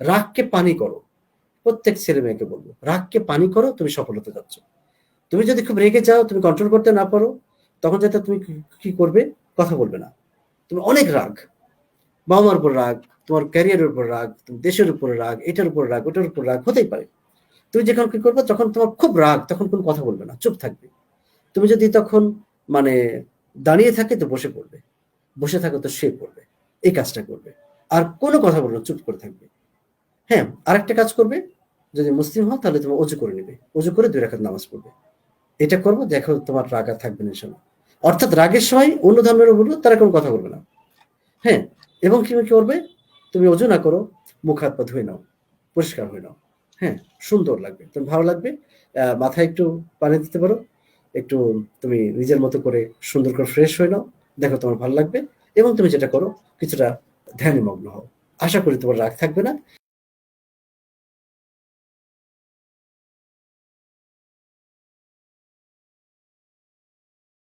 রাগকে পানি করো। প্রত্যেক ছেলে মেয়েকে বলব, রাগকে পানি করো, তুমি সফল হতে যাচ্ছ। তুমি যদি খুব রেগে যাও, তুমি কন্ট্রোল করতে না পারো, তখন যাতে তুমি কি- করবে? কথা বলবে না। তুমি অনেক রাগ। বাবা মার উপর রাগ, তোমার ক্যারিয়ারের উপর রাগ তুমি দেশের উপর রাগ, এটার উপর রাগ, ওটার উপর রাগ, হতেই পারে। তুমি যখন কি করবে যখন তোমার খুব রাগ, তখন কোনো কথা বলবে না, চুপ থাকবে। তুমি যদি তখন মানে দাঁড়িয়ে থাকে, তো বসে পড়বে। বসে থাকো, তো শুয়ে পড়বে। এই কাজটা করবে। আর কোনো কথা বলবে চুপ করে থাকবে। হ্যাঁ আরেকটা কাজ করবে, যদি মুসলিম হও তাহলে তুমি অজু করে নেবে। অজু করে দুই রাখাত নামাজ পড়বে। এটা করব, দেখো তোমার রাগ আর থাকবে না সময় অর্থাৎ রাগের সময় অন্য ধর্মের বলব তারা কোনো কথা বলবে না। হ্যাঁ এবং কি করবে? তুমি অজু না করো, মুখ হাত পা ধুয়ে নাও, পরিষ্কার হয়ে নাও। হ্যাঁ সুন্দর লাগবে। তুমি ভালো লাগবে মাথায় একটু পানি দিতে পারো, একটু তুমি নিজের মতো করে সুন্দর করে ফ্রেশ হয়ে নাও। দেখো তোমার ভালো লাগবে, এবং তুমি যেটা করো, কিছুটা ধ্যানে মগ্ন হও। আশা করি তোমার রাগ থাকবে না।